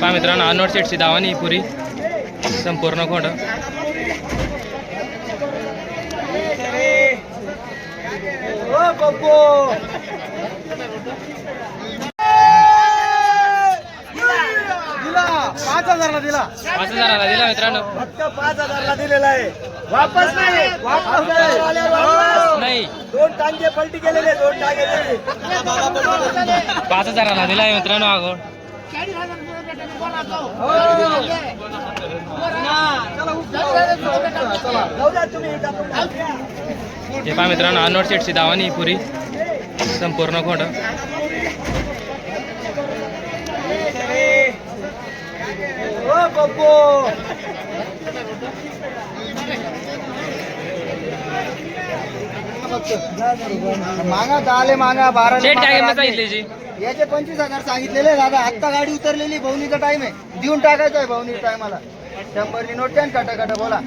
पहा मित्रांनो अनोट सेटची दावानी पुरी. संपूर्ण दिला पाच हजारला दिला पाच हजाराला दिला मित्रांनो. फक्त पाच हजारला दिलेला आहे वापस नाही वापस नाही. नाही. दोन टांगे पलटी केलेले दोन टांगे. पाच हजाराला दिला आहे मित्रांनो आगोड जाऊ द्या तुम्ही इथं. हे पहा मित्रांनो अनोट सेटची दावानी पुरी. संपूर्ण खोंड मागा आले मागा बारा सेट काय किंमत सांगितली जी. याचे पंचवीस हजार सांगितलेले दादा आत्ता गाडी उतरलेली भवनीचा टाइम आहे. देऊन टाकायचं आहे भवनी टायमाला शंभरनी नोट द्या काटा काटा बोला.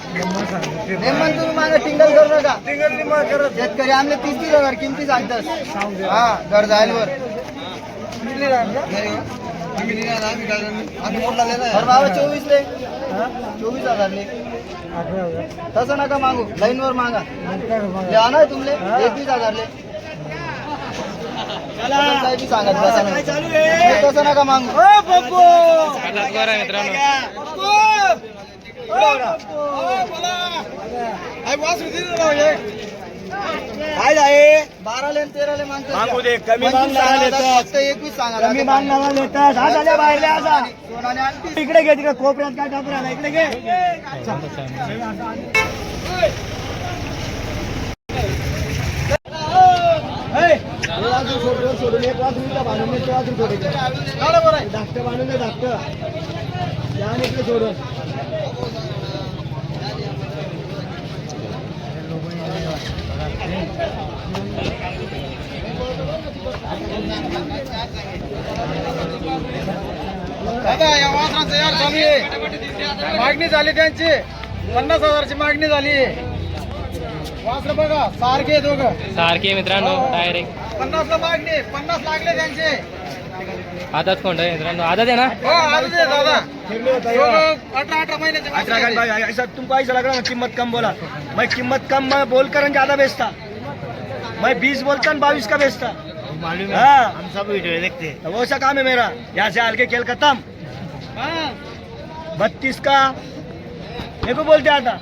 नेमन तुम्ही मागे टिंगल करू नका. शेतकरी आमले तीस तीस हजार किमती सांगतात हा घर जायलवर तर बाबा चोवीस ले चोवीस हजार ले तसं नका मागू. लाईन वर मागा. ले आणा तुमले. एकवीस हजार ले तसं काही बी सांगत बसा नाही. हे तसं नका मागू. मित्रांनो. काय आहे बारा ले तेरा ले मागतात मागू दे, कमी लेतात. फक्त एकवीस सांगा कमी मागणारा लेतात. हा झाल्या बाहेर असा सोनाने आणखी इकडे घे तिकडे कोपऱ्यात काय टाकून इकडे घे. सोडून एक वाजून बांधून ते वाजून. धाकटं बांधून दे धाकटं. आणि इकडे सोडून. दादा या वासराचं यार आहे. मागणी झाली त्यांची. पन्नास हजारची मागणी झाली. वासर बघा सारखे दोघं. सारखे मित्रांनो डायरेक्ट पन्नास ला मागणी पन्नास लागले त्यांचे. आहे मित्रांनो आदत आहे ना हो अठरा का भाई ऐसा तुमको ऐसा लग रहा है कीमत कम बोला मैं कीमत कम मैं बोल कर ज़्यादा बेचता मैं बीस बोलता बाईस का बेचता हाँ हम सब वीडियो देखते हैं तो वैसा काम है मेरा यहाँ से हल्के खेल खत्म हाँ. बत्तीस का मेरे को बोलते आता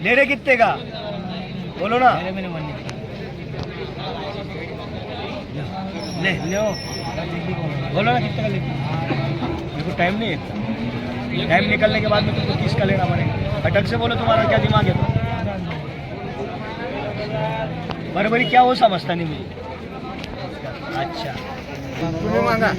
ले रहे कितने का बोलो ना ले लो बोलो ना कितने का लेते मेरे को टाइम नहीं है टाइम निकलने के बाद में तुमको किसका लेना पड़ेगा अटक से बोलो तुम्हारा क्या दिमाग है तो बराबरी क्या हो समझता नहीं मुझे अच्छा तुम्ही मागा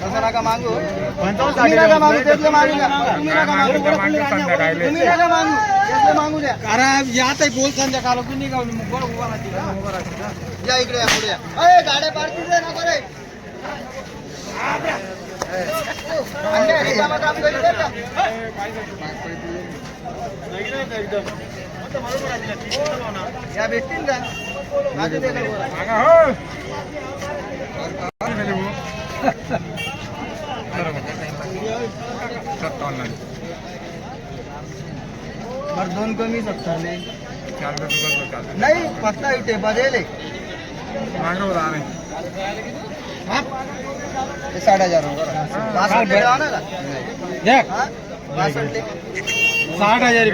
तसं नका मागू तुम्ही नका मागू त्यातले मागू द्या. तुम्ही नका मागू तुम्ही नका मागू. त्यातले मागू द्या. अरे यात बोल संध्याकाळ कुणी बरं उभा राहते या इकडे या पुढे या. गाड्या पार्किंग दे नको रे. काम करी का? या भेटतील का. बरं दोन कमी सत्तरले नाही. फक्त इथे बरेले साठ हजार बासष्ट ले का हा? साठ हज़ार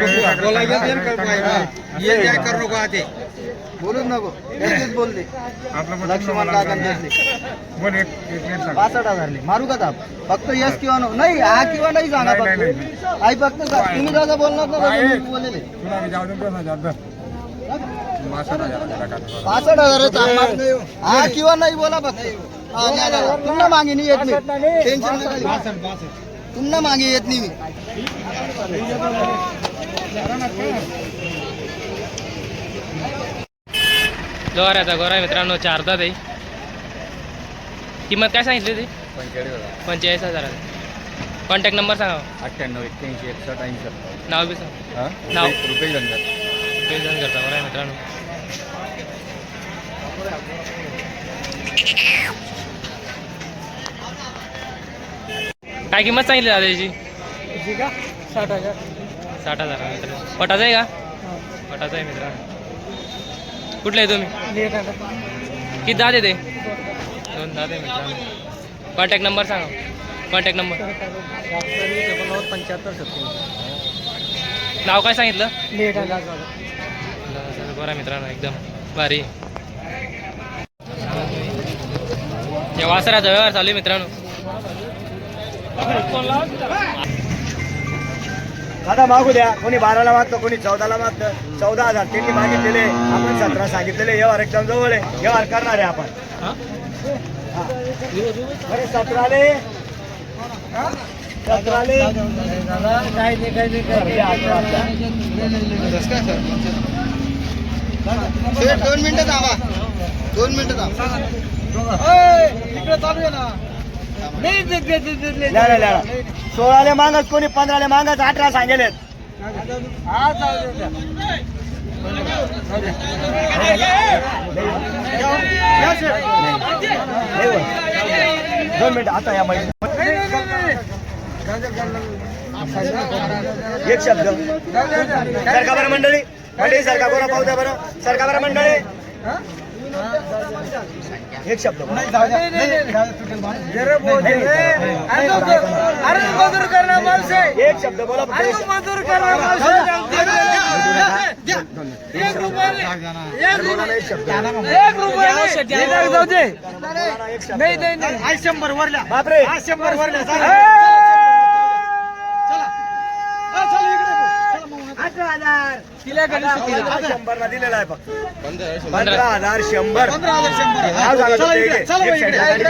ये काय करू नको आते? बोलूच नको त्याचेच बोलले लक्ष्मण काका पासष्ट हजारले मारू का ताप फक्त यस किंवा नो? नाही हा किंवा नाही सांगा फक्त आई फक्त तुम्ही जसं बोलणार ना बोललेले पासष्ट हज़ार हा किंवा नाही बोला फक्त हा, नाही, नाही. पुन्हा मागे नाही येत नाही। टेन्शन पुन्हा मागे येत नाही. मी लोहाऱ्याचा गोरा आहे मित्रांनो चारदा ते. किंमत काय सांगितली ती पंचेचाळीस हजार पंचेचाळीस हजार कॉन्टॅक्ट नंबर सांगा. अठ्ठ्याण्णव एक्क्याऐंशी एकसष्ट ऐंशी. नाव बी सांगा. हां? नाव. रुपये धंदा पेजन करता बरं आहे मित्रांनो. काय किंमत सांगितली दादा याची साठ हजार. साठ हजार आहे मित्रांनो. पटाचा आहे का? पटाचा आहे मित्रांनो. कुठले आहे तुम्ही? किती दादे ते दोन दादे मित्रांनो. कॉन्टॅक्ट नंबर सांगा. कॉन्टॅक्ट नंबर पंच्याहत्तर सत्तर नाव काय सांगितलं? लेट बरं मित्रांनो एकदम भारी. या वासराचा व्यवहार चालू आहे मित्रांनो. दादा मागू द्या. कोणी बाराला मागतं कोणी चौदाला मागतं. चौदा हजार त्यांनी मागितलेले. आपण सतरा सांगितलेले. व्यवहार एकदम जवळ आहे. व्यवहार करणार आहे आपण. हा? हा. सतराले. सतराले. काय नाही काय नाही बरे, अठरा, अठरा. दोन मिनिटं थांबा. दोन मिनिटं थांबा. इकडे चालू आहे ना. सोळाले मागच कोणी पंधराले मागच अठरा सांगेलेत. दोन मिनिट आता या महिन्यात एक शब्द. जाऊ सरका बरं मंडळी? मंडळी सरका कोणा पाहू द्या बरं? सरका बरं मंडळी? एक शब्द. नाही, नाही, नाही, नाही. मजूर करणार माणूस आहे. एक शब्द बोला. मजूर करणार माणूस आहे. द्या, द्या. एक रुपयाने एक बोला ना एक शब्द एक रुपयाने हे जाऊ- जाऊ दे बोला ना एक शब्द नाही नाही नाही आज शंभर वरल्या बापरे आज शंभर वरल्या ए! चला हा, चला इकडे अठरा हजार तिला आता शंभरला दिलेला आहे फक्त. पंधरा पंधरा हजार शंभर. नाव सांगा तुमचं इकडे एक गाडी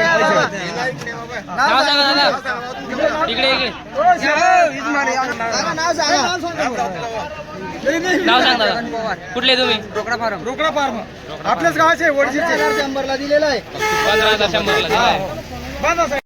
इकडे इकडे नाव. नाव सांग. दादा. कुठले तुम्ही? रोकडा फार्म. रोकडा फार्म. आपल्याच गावाचे वडशीचे शंभरला दिलेला आहे. पंधरा हजार शंभरला दिलाय. बांधा साहेब.